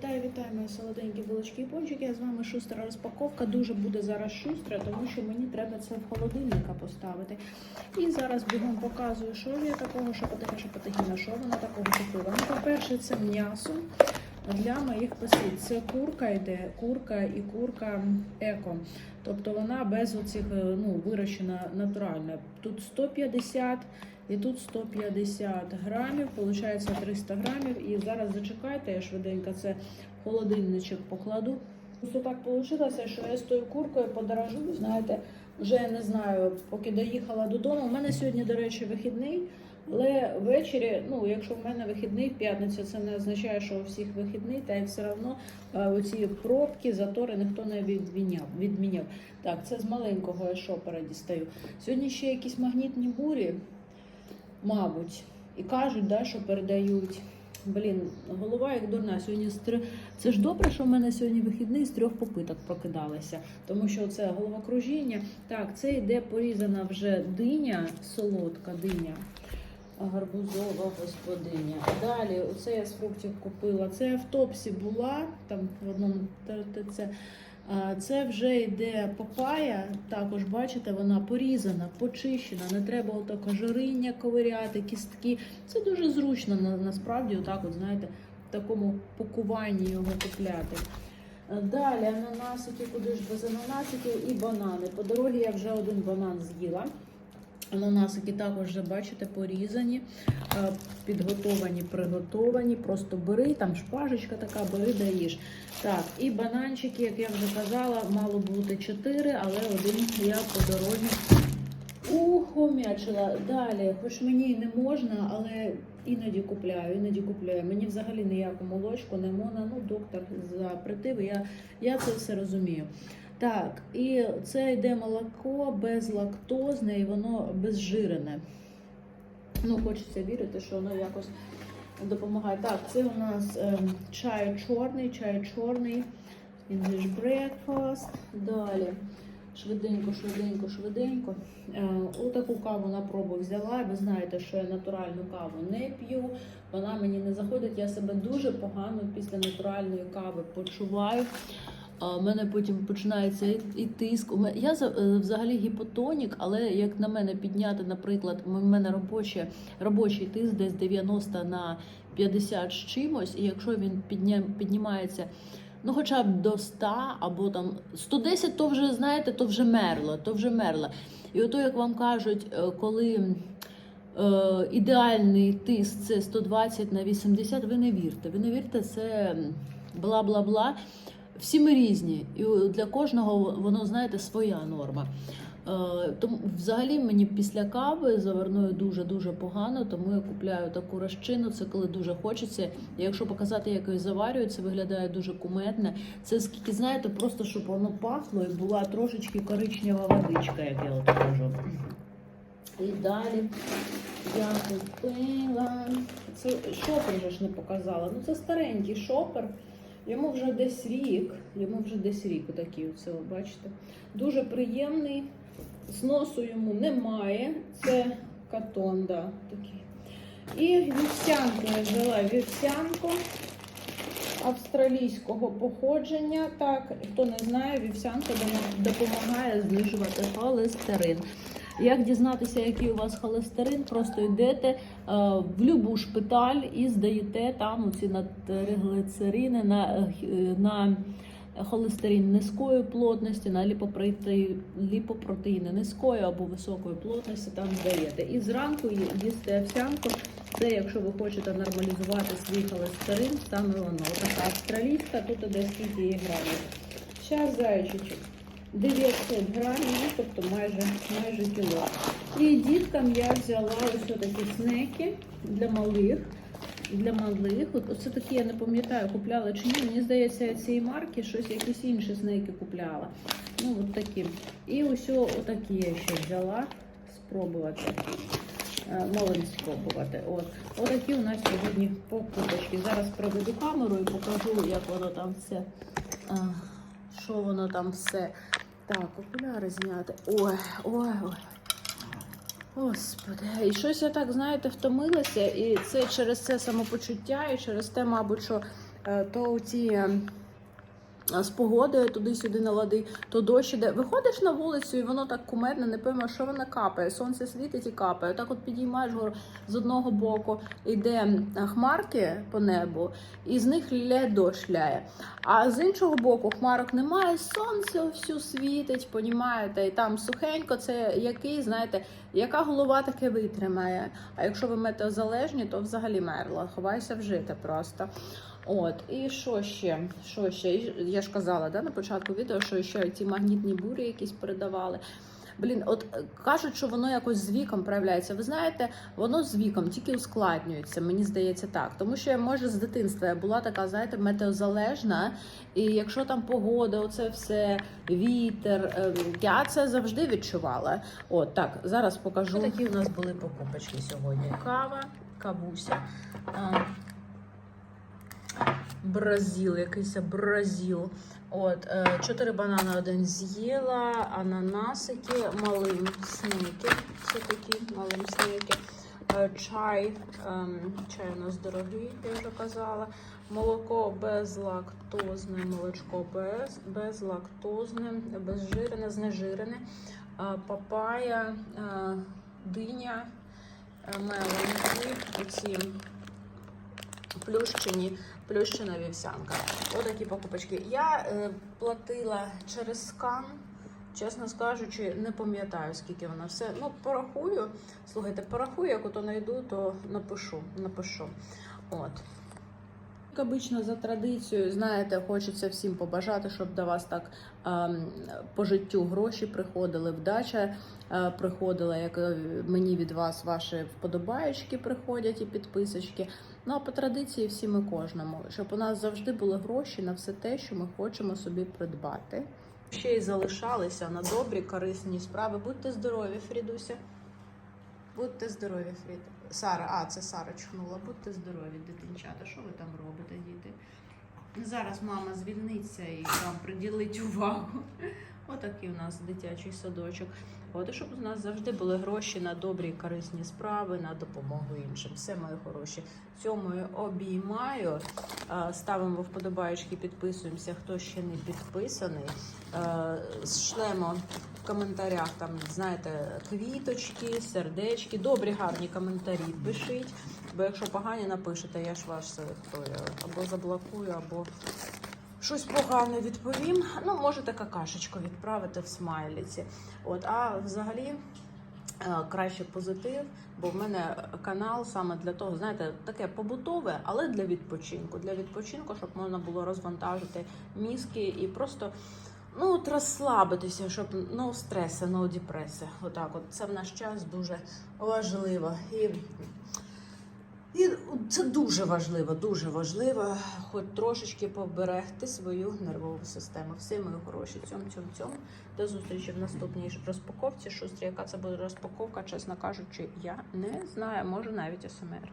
Вітаю, вітаю, мої солоденькі булочки і пончики. Я з вами шустра розпаковка. Дуже буде зараз шустра, тому що мені треба це в холодильника поставити. І зараз бігом показую, що я такого, що потихе, що потихіна, що вона такого купила. Ну, по-перше, це м'ясо для моїх пасів. Це курка йде, курка і курка еко. Тобто вона без оцих е, ну, вирощена натуральна. Тут 150 і тут 150 грамів, виходить 300 грамів. І зараз зачекайте, я швиденько це в холодильничок покладу. Просто так вийшло, що я з тою куркою подорожую, знаєте, вже я не знаю, поки доїхала додому. У мене сьогодні, до речі, вихідний. Але ввечері, ну якщо в мене вихідний в п'ятницю, це не означає, що у всіх вихідний, та й все одно оці пробки, затори ніхто не відміняв. відміняв. Так, це з маленького я шопера дістаю. Сьогодні ще якісь магнітні бурі, мабуть, і кажуть, да, що передають. Блін, голова як дурна. Сьогодні з три... Це ж добре, що в мене сьогодні вихідний з трьох попиток прокидалися, тому що це головокружіння. Так, це йде порізана вже диня, солодка диня. Гарбузова господиня. Далі, оце я з фруктів купила. Це в топсі була, там в одному ТРТЦ. А, Це вже йде папая. Також бачите, вона порізана, почищена. Не треба отако жариння ковиряти, кістки. Це дуже зручно на, насправді, отак, от, знаєте, в такому пакуванні його купляти. А, Далі ананасики, куди ж без ананасиків і банани. По дорозі я вже один банан з'їла. Ананасики також бачите порізані, е, підготовані, приготовані. Просто бери, там шпажечка така, бери, даєш. Так, і бананчики, як я вже казала, мало бути 4, але один я по дорозі ухомячила. Далі, хоч мені не можна, але іноді купляю, іноді купляю. Мені взагалі ніяку молочку не можна. Ну, доктор запретив, я, я це все розумію. Так, і це йде молоко безлактозне і воно безжирене. Ну, хочеться вірити, що воно якось допомагає. Так, це у нас е, чай чорний, чай чорний, English breakfast. Далі. Швиденько, швиденько, швиденько. Е, отаку каву на пробу взяла. Ви знаєте, що я натуральну каву не п'ю. Вона мені не заходить. Я себе дуже погано після натуральної кави почуваю. А в мене потім починається і, тиск. Я е, взагалі гіпотонік, але як на мене підняти, наприклад, у мене робоче, робочий тиск десь 90 на 50 з чимось, і якщо він підня, піднімається ну хоча б до 100 або там 110, то вже знаєте, то вже мерло, то вже мерло. І ото, як вам кажуть, е, коли е, ідеальний тиск це 120 на 80, ви не вірте. Ви не вірте, це бла-бла-бла. Всі ми різні, і для кожного воно, знаєте, своя норма. Е, Тому взагалі мені після кави заварною дуже-дуже погано, тому я купляю таку розчину. Це коли дуже хочеться. І якщо показати, як її заварюють, це виглядає дуже кумедне. Це скільки знаєте, просто щоб воно пахло і була трошечки коричнева водичка, як я от кажу. І далі я купила. Це шопер же ж не показала. Ну це старенький шопер. Йому вже десь рік, йому вже десь рік отакий ви бачите. Дуже приємний, зносу йому немає. Це катон, да, такий. І вівсянку я взяла вівсянку австралійського походження. Так, хто не знає, вівсянка допомагає знижувати холестерин. Як дізнатися, який у вас холестерин, просто йдете е, в любу шпиталь і здаєте там оці натриглицерини на, е, на холестерин низької плотності, на ліпопротеї- ліпопротеїни низької або високої плотності там здаєте. І зранку ї- їсти овсянку. Це якщо ви хочете нормалізувати свій холестерин, саме воно. Така австралійська, тут іде скільки її грамів. Зараз зайчичок. 900 грамів, ну, тобто майже, майже кіло. І діткам я взяла ось такі снеки для малих. Для малих. От, оце такі, я не пам'ятаю, купляла чи ні. Мені здається, цієї марки щось якісь інші снеки купляла. Ну, от такі. І ось отакі я ще взяла спробувати. Е, Малим спробувати. От. Отакі у нас сьогодні покупочки. Зараз проведу камеру і покажу, як воно там все. Що воно там все. Так, окуляри зняти. Ой, ой, ой. Господи, і щось я так, знаєте, втомилася, і це через це самопочуття, і через те, мабуть, що е, то ці. З погодою туди-сюди на лади, то дощ іде. Виходиш на вулицю, і воно так кумедно, не пойме, що воно капає. Сонце світить і капає. Так от підіймаєш гору з одного боку, йде хмарки по небу, і з них ля дощ ляє. А з іншого боку, хмарок немає, сонце всю світить, понімаєте, і там сухенько, це який, знаєте, яка голова таке витримає. А якщо ви метеозалежні, то взагалі мерла. Ховайся вжити просто. От, і що ще? Що ще? Я ж казала да, на початку відео, що ще ці магнітні бурі якісь передавали. Блін, от е, кажуть, що воно якось з віком проявляється. Ви знаєте, воно з віком тільки ускладнюється, мені здається так. Тому що я може з дитинства я була така, знаєте, метеозалежна. І якщо там погода, оце все, вітер, е, я це завжди відчувала. От так, зараз покажу. Такі у нас були покупочки сьогодні. Кава, кавуся. Бразил, якийсь бразил. От, е, чотири банани один з'їла, ананасики, малим снеки. Такі малим снеки. Е, Чай, ем, чай у нас дорогий, я вже казала. Молоко безлактозне, молочко без, безлактозне, безжирене, знежирене. Е, Папая, диня, меленки, оці плющені, плющена вівсянка. Отакі покупочки. Я е, платила через скан. Чесно скажучи, не пам'ятаю, скільки вона все. Ну, порахую. Слухайте, порахую, як ото знайду, то напишу. напишу. От. Як обично, за традицією, знаєте, хочеться всім побажати, щоб до вас так ем, по життю гроші приходили, вдача е, приходила, як е, мені від вас ваші вподобаєчки приходять і підписочки. Ну а по традиції всім і кожному, щоб у нас завжди були гроші на все те, що ми хочемо собі придбати. Ще й залишалися на добрі, корисні справи. Будьте здорові, Фрідуся. Будьте здорові, Фрід. Сара, а це Сара чхнула. Будьте здорові, дитинчата. Що ви там робите, діти? Зараз мама звільниться і вам приділить увагу. Отакий у нас дитячий садочок. От щоб у нас завжди були гроші на добрі корисні справи, на допомогу іншим. Все мої хороші. Цьому я обіймаю. Ставимо вподобаєчки, підписуємося, хто ще не підписаний. Е, Шлемо в коментарях там, знаєте, квіточки, сердечки, добрі, гарні коментарі пишіть. Бо якщо погані напишете, я ж вас селектую. Або заблокую, або щось погане відповім. Ну, можете какашечку відправити в смайліці. От, а взагалі. е, Краще позитив, бо в мене канал саме для того, знаєте, таке побутове, але для відпочинку. Для відпочинку, щоб можна було розвантажити мізки і просто ну, от розслабитися, щоб no стреси, no депреси. Отак, от це в наш час дуже важливо. І це дуже важливо, дуже важливо, хоч трошечки поберегти свою нервову систему. Всі мої хороші. Цьом, цьом, цьом. До зустрічі в наступній розпаковці. Шустрі, яка це буде розпаковка, чесно кажучи, я не знаю. Може навіть СМР.